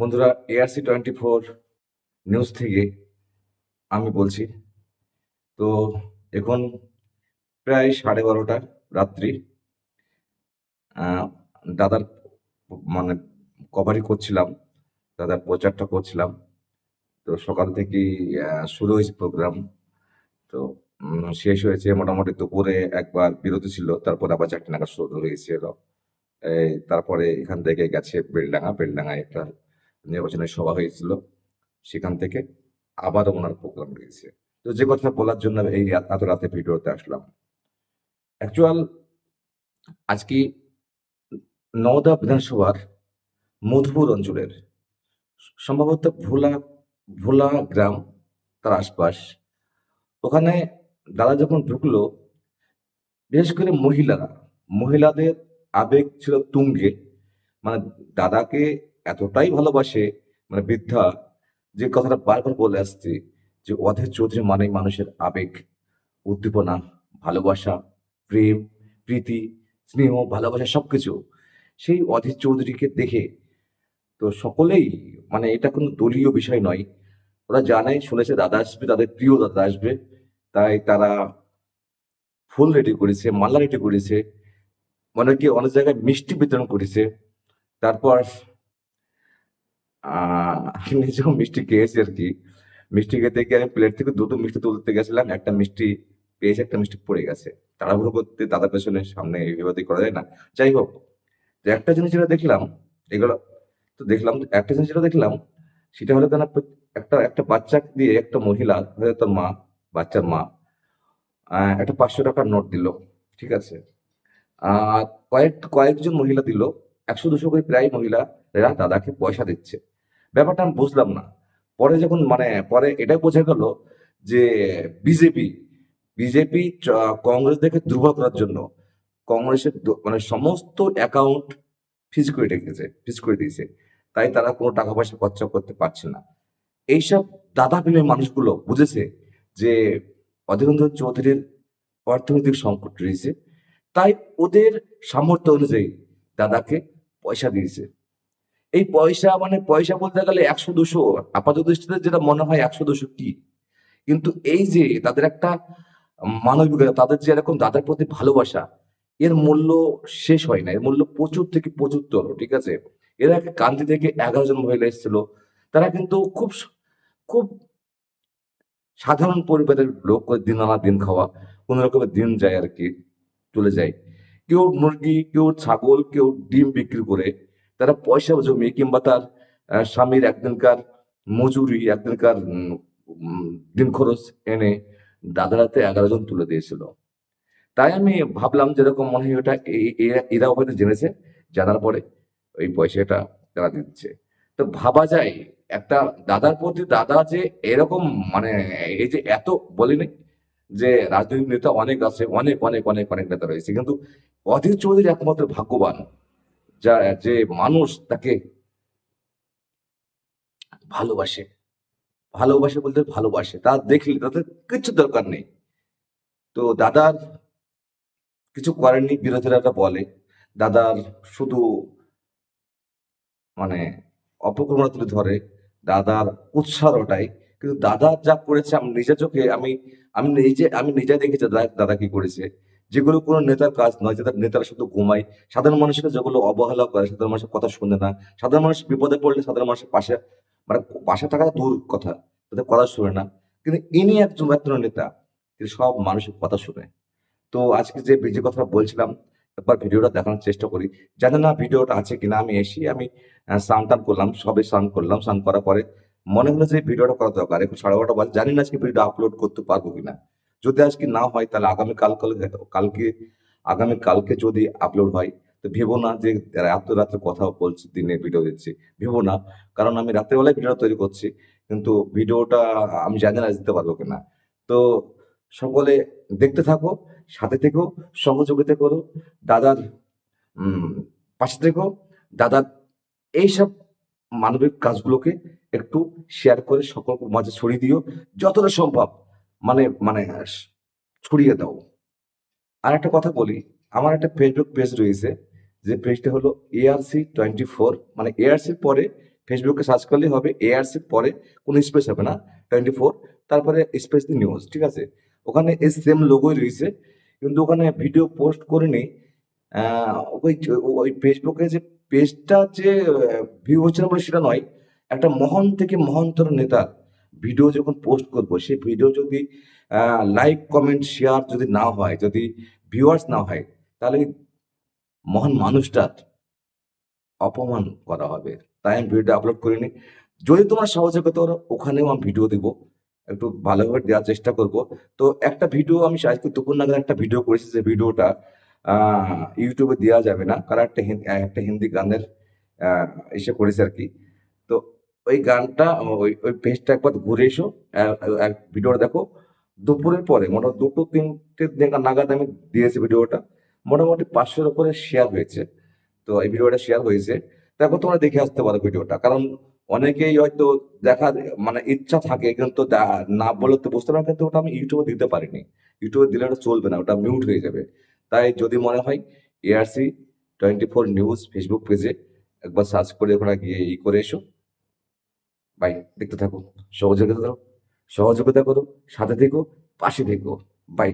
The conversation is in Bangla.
বন্ধুরা এআরসি টোয়েন্টি ফোর নিউজ থেকে আমি বলছি, তো এখন প্রায় সাড়ে বারোটা রাত্রি। দাদার মানে কভারই করছিলাম, দাদার প্রচারটা করছিলাম। তো সকাল থেকেই শুরু হয়েছে প্রোগ্রাম তো শেষ হয়েছে মোটামুটি দুপুরে একবার বিরতি ছিল, তারপর আবার চারটে নাগাদ শুরু হয়েছিল তারপরে এখান থেকে গেছে বেলডাঙ্গা। বেলডাঙ্গায় একটা নির্বাচনের সভা হয়েছিল, সেখান থেকে আবারও ওনার প্রোগ্রাম রয়েছে। তো যে কথা বলার জন্য এই এত রাতে ভিডিওতে আসলাম। অ্যাকচুয়াল আজকে নওদা বিধানসভার মধুপুর অঞ্চলের সম্ভবত ভোলা ভোলা গ্রাম তার আশপাশ, ওখানে দাদা যখন ঢুকলো, বিশেষ করে মহিলারা, মহিলাদের আবেগ ছিল তুঙ্গে। মানে দাদাকে এতটাই ভালোবাসে মানে বৃদ্ধা, যে কথাটা বারবার বলে আসছে, যে অধীর চৌধুরী মানে মানুষের আবেগ, উদ্দীপনা, ভালোবাসা, প্রেম, প্রীতি, স্নেহ, ভালোবাসা সবকিছু। সেই অধীর চৌধুরীকে দেখে তো সকলেই মানে এটা কোনো দলীয় বিষয় নয়। ওরা জানে শুনেছে, দাদা আসবে, তাদের প্রিয় দাদা আসবে। তাই তারা ফুল রেডি করেছে, মালা রেডি করেছে অনেকে অনেক জায়গায় মিষ্টি বিতরণ করেছে। তারপর নিজেও মিষ্টি খেয়েছি আর কি, মিষ্টি খেতে গিয়ে আমি প্লেট থেকে দুটো মিষ্টি তুলতে গেছিলাম, একটা মিষ্টি পেয়েছে, একটা মিষ্টি পড়ে গেছে। তাড়াহুড়ো করতে দাদা পেছনে সামনে এইভাবে করা যায় না। যাই হোক, তো একটা জিনিস যেটা দেখলাম, এগুলো, তো দেখলাম, একটা জিনিস যেটা দেখলাম, সেটা হলো কেন, একটা একটা বাচ্চা দিয়ে একটা মহিলা, হয়তো মা, বাচ্চার মা একটা পাঁচশো টাকার নোট দিল, ঠিক আছে? আর কয়েক, কয়েকজন মহিলা দিল, একশো, দুশো করে প্রায় মহিলারা দাদাকে পয়সা দিচ্ছে। ব্যাপারটা আমি বুঝলাম না। পরে যখন মানে পরে এটাই বোঝা গেল যে বিজেপি বিজেপি কংগ্রেস দেখে দুর্বল করার জন্য কংগ্রেসের মানে সমস্ত অ্যাকাউন্ট ফিজ করে রেখেছে ফিজ করে দিয়েছে। তাই তারা কোনো টাকা পয়সা খরচা করতে পারছে না। এইসব দাদা বিলে মানুষগুলো বুঝেছে যে অধীরেন্দ্র চৌধুরীর অর্থনৈতিক সংকট রয়েছে। তাই ওদের সামর্থ্য অনুযায়ী দাদাকে পয়সা দিয়েছে। এই পয়সা মানে পয়সা বলতে গেলে একশো দুশো আপাত দৃষ্টিতে যেটা মনে হয় একশো দুশো কি কিন্তু এই যে তাদের একটা মানবিকতা, তাদের যে এরকম দাদার প্রতি ভালোবাসা, এর মূল্য শেষ হয় না। এর মূল্য প্রচুর থেকে প্রচুরতর ঠিক আছে? এর আগে কান্তি থেকে এগারো জন মহিলা এসেছিল। তারা কিন্তু খুব খুব সাধারণ পরিবারের লোক দিন আনা দিন খাওয়া, কোন রকমের দিন যায় আর কি, চলে যায়। কেউ মুরগি, কেউ ছাগল, কেউ ডিম বিক্রি করে। তারা পয়সা জমিয়ে কিংবা তার স্বামীর একদিনকার মজুরি, একদিনকার দিন খরচ এনে দাদারাতে এগারো জন তুলে দিয়েছিল। তাই আমি ভাবলাম যেরকম মনে হয় ওটা এরাও হয়তো জেনেছে, জানার পরে ওই পয়সাটা তারা দিচ্ছে। তো ভাবা যায়, একটা দাদার প্রতি দাদা যে এরকম মানে এই যে এত বলিনি যে রাজনৈতিক নেতা অনেক আছে, অনেক অনেক অনেক অনেক নেতা রয়েছে, কিন্তু অধীর চৌধুরী একমাত্র ভাগ্যবান যা, যে মানুষ তাকে ভালোবাসে ভালোবাসে বলতে ভালোবাসে, তা দেখলে তাদের কিচ্ছু দরকার নেই। তো দাদার কিছু করেননি বিরোধীরা বলে, দাদার শুধু মানে অপকর্মটা তুলে ধরে, দাদার উৎসাহ ওটাই, কিন্তু দাদা যা করেছে, আমি নিজের চোখে, আমি আমি নিজে আমি নিজে দেখেছি দাদা দাদা কি করেছে। যেগুলো কোনো নেতার কাজ নয় যেটা নেতারা শুধু ঘুমায়। সাধারণ মানুষকে যেগুলো অবহেলা করে, সাধারণ মানুষের কথা শুনে না। সাধারণ মানুষ বিপদে পড়লে সাধারণ মানুষের পাশে মানে পাশে থাকা দূর কথা, তাদের কথা শুনে না। কিন্তু ইনি একজন একজন নেতা, তিনি সব মানুষের কথা শুনে। তো আজকে যে যে কথাটা বলছিলাম, একবার ভিডিওটা দেখানোর চেষ্টা করি। জানি না ভিডিওটা আছে কিনা? আমি এসে আমি স্নান টান করলাম, সবে স্নান করলাম, স্নান করার পরে মনে হলো যে ভিডিওটা করা দরকার। এখন সাড়ে বারোটা বাজে, জানি না আজকে ভিডিও আপলোড করতে পারব কিনা। যদি আজকে না হয়, তাহলে আগামী কাল কালকে, আগামী কালকে যদি আপলোড হয়, তো ভেবো না যে এত রাত্রে কথা বলছি দিনে ভিডিও দিচ্ছি, ভেবো না। কারণ আমি রাত্রেবেলায় ভিডিও তৈরি করছি, কিন্তু ভিডিওটা আমি জানি না দিতে পারব কিনা। তো সকলে দেখতে থাকো, সাথে থেকো, সহযোগিতা করো, দাদার পাশে থেকো, দাদার এইসব মানবিক কাজগুলোকে একটু শেয়ার করে সকল মাঝে ছড়িয়ে দিও, যতটা সম্ভব। মানে মানে ছড়িয়ে দাও। আর একটা কথা বলি, আমার একটা ফেসবুক পেজ রয়েছে, যে পেজটা হলো এআরসি টোয়েন্টি ফোর মানে এআরসির পরে ফেসবুকে সার্চ করলেই হবে এআরসি পরে কোনো স্পেস হবে না টোয়েন্টি ফোর তারপরে স্পেস দি নিউজ ঠিক আছে? ওখানে এই সেম লোগোই রয়েছে, কিন্তু ওখানে ভিডিও পোস্ট করে নেই ওই ওই ফেসবুকে যে পেজটা যে ভিউ হচ্ছে না বলে সেটা নয়, একটা মহান থেকে মহান্তর নেতা ভিডিও যখন পোস্ট করব, সেই ভিডিও যদি লাইক কমেন্ট শেয়ার যদি না হয়, যদি ভিউয়ার্স না হয়, তাহলে মহান মানুষটার অপমান করা হবে। তাই আমি ভিডিওটা আপলোড করিনি। যদি তোমার সহজে করতে পারো ওখানেও আমি ভিডিও দেবো। একটু ভালোভাবে দেওয়ার চেষ্টা করব। তো একটা ভিডিও আমি আজকে দুপুর নাগাদ একটা ভিডিও করেছি যে ভিডিওটা ইউটিউবে দেওয়া যাবে না। কারণ একটা একটা হিন্দি গানের এসে করেছে আর কি। ওই গানটা, ওই ওই পেজটা একবার ঘুরে এসো ভিডিওটা দেখো। দুপুরের পরে মোটামুটি দুটো তিনটে নাগাদ আমি দিয়েছি ভিডিওটা মোটামুটি পাঁচশোর উপরে শেয়ার হয়েছে। তো এই ভিডিওটা শেয়ার হয়েছে। তারপর তোমরা দেখে আসতে পারো ভিডিওটা কারণ অনেকেই হয়তো দেখা মানে ইচ্ছা থাকে, কিন্তু না বলে তো বুঝতে পারে কিন্তু ওটা আমি ইউটিউবে দিতে পারিনি। ইউটিউবে দিলে ওটা চলবে না, ওটা মিউট হয়ে যাবে। তাই যদি মনে হয় ARC twenty four news Facebook পেজে একবার সার্চ করে ওখানে গিয়ে ই করে এসো। বাই দেখতে থাকো সহযোগিতা সহযোগিতা করো সাথে থেকো পাশে থেকো। বাই